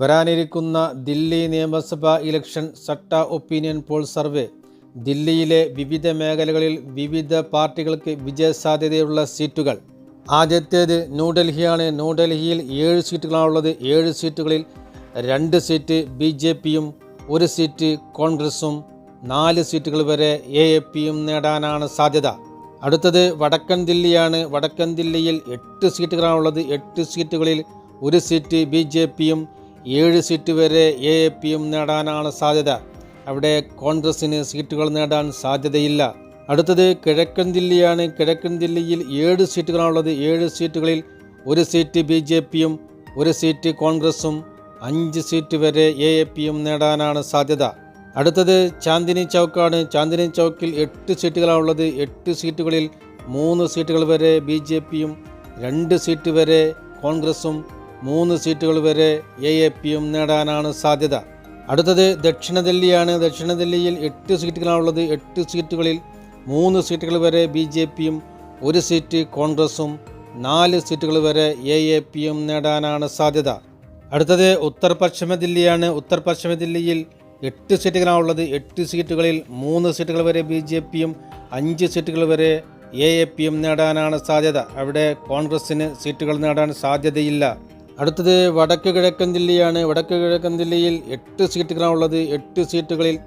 വരാനിരിക്കുന്ന ദില്ലി നിയമസഭാ ഇലക്ഷൻ സട്ട ഒപ്പീനിയൻ പോൾ സർവേ. ദില്ലിയിലെ വിവിധ മേഖലകളിൽ വിവിധ പാർട്ടികൾക്ക് വിജയസാധ്യതയുള്ള സീറ്റുകൾ. ആദ്യത്തേത് ന്യൂഡൽഹിയാണ്. ന്യൂഡൽഹിയിൽ ഏഴ് സീറ്റുകളാണുള്ളത്. ഏഴ് സീറ്റുകളിൽ രണ്ട് സീറ്റ് ബി ജെ പിയും ഒരു സീറ്റ് കോൺഗ്രസും നാല് സീറ്റുകൾ വരെ എ എ പിയും നേടാനാണ് സാധ്യത. അടുത്തത് വടക്കൻ ദില്ലിയാണ്. വടക്കൻ ദില്ലിയിൽ എട്ട് സീറ്റുകളാണുള്ളത്. എട്ട് സീറ്റുകളിൽ ഒരു സീറ്റ് ബി ജെ പിയും ഏഴ് സീറ്റ് വരെ എ എ പിയും നേടാനാണ് സാധ്യത. അവിടെ കോൺഗ്രസിന് സീറ്റുകൾ നേടാൻ സാധ്യതയില്ല. അടുത്തത് കിഴക്കൻ ദില്ലിയാണ്. കിഴക്കൻ ദില്ലിയിൽ ഏഴ് സീറ്റുകളാണുള്ളത്. ഏഴ് സീറ്റുകളിൽ ഒരു സീറ്റ് ബി ജെ പിയും ഒരു സീറ്റ് കോൺഗ്രസും അഞ്ച് സീറ്റ് വരെ എ എ പിയും നേടാനാണ് സാധ്യത. അടുത്തത് ചാന്ദിനി ചൗക്കാണ്. ചാന്ദിനി ചൗക്കിൽ എട്ട് സീറ്റുകളാണുള്ളത്. എട്ട് സീറ്റുകളിൽ മൂന്ന് സീറ്റുകൾ വരെ ബി ജെ പിയും രണ്ട് സീറ്റ് വരെ കോൺഗ്രസും മൂന്ന് സീറ്റുകൾ വരെ എ എ പിയും നേടാനാണ് സാധ്യത. അടുത്തത് ദക്ഷിണ ദില്ലിയാണ്. ദക്ഷിണ ദില്ലിയിൽ എട്ട് സീറ്റുകളാണുള്ളത്. എട്ട് സീറ്റുകളിൽ മൂന്ന് സീറ്റുകൾ വരെ ബി ജെ പിയും ഒരു സീറ്റ് കോൺഗ്രസും നാല് സീറ്റുകൾ വരെ എ എ പിയും നേടാനാണ് സാധ്യത. അടുത്തത് ഉത്തർ പശ്ചിമ ദില്ലിയാണ്. ഉത്തർ പശ്ചിമ ദില്ലിയിൽ എട്ട് സീറ്റുകളാണുള്ളത്. എട്ട് സീറ്റുകളിൽ മൂന്ന് സീറ്റുകൾ വരെ ബി ജെ പിയും അഞ്ച് സീറ്റുകൾ വരെ എ എ പിയും നേടാനാണ് സാധ്യത. അവിടെ കോൺഗ്രസ്സിന് സീറ്റുകൾ നേടാൻ സാധ്യതയില്ല. അടുത്തത് വടക്ക് കിഴക്കൻ ദില്ലിയാണ്. വടക്ക് കിഴക്കൻ ദില്ലിയിൽ എട്ട് സീറ്റുകളാണുള്ളത് എട്ട് സീറ്റുകളിൽ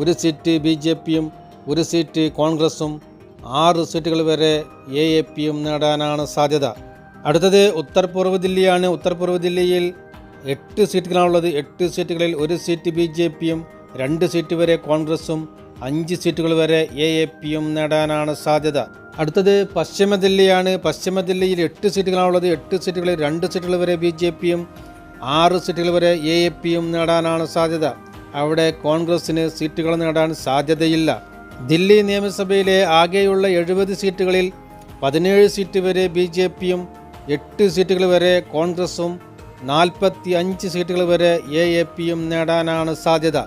ഒരു സീറ്റ് ബി ജെ പിയും ഒരു സീറ്റ് കോൺഗ്രസും ആറ് സീറ്റുകൾ വരെ എ എ പിയും നേടാനാണ് സാധ്യത. അടുത്തത് ഉത്തർപൂർവ ദില്ലിയാണ്. ഉത്തർപൂർവ ദില്ലിയിൽ എട്ട് സീറ്റുകളാണുള്ളത് എട്ട് സീറ്റുകളിൽ ഒരു സീറ്റ് ബി ജെ പിയും രണ്ട് സീറ്റ് വരെ കോൺഗ്രസും അഞ്ച് സീറ്റുകൾ വരെ എ എ പിയും നേടാനാണ് സാധ്യത. അടുത്തത് പശ്ചിമ ദില്ലിയാണ്. പശ്ചിമ ദില്ലിയിൽ എട്ട് സീറ്റുകളാണുള്ളത്. എട്ട് സീറ്റുകളിൽ രണ്ട് സീറ്റുകൾ വരെ ബി ജെ പിയും ആറ് സീറ്റുകൾ വരെ എ എ പിയും നേടാനാണ് സാധ്യത. അവിടെ കോൺഗ്രസിന് സീറ്റുകൾ നേടാൻ സാധ്യതയില്ല. ദില്ലി നിയമസഭയിലെ ആകെയുള്ള എഴുപത് സീറ്റുകളിൽ പതിനേഴ് സീറ്റ് വരെ ബി ജെ പിയും എട്ട് സീറ്റുകൾ വരെ കോൺഗ്രസും നാൽപ്പത്തി അഞ്ച് സീറ്റുകൾ വരെ എ എ പിയും നേടാനാണ് സാധ്യത.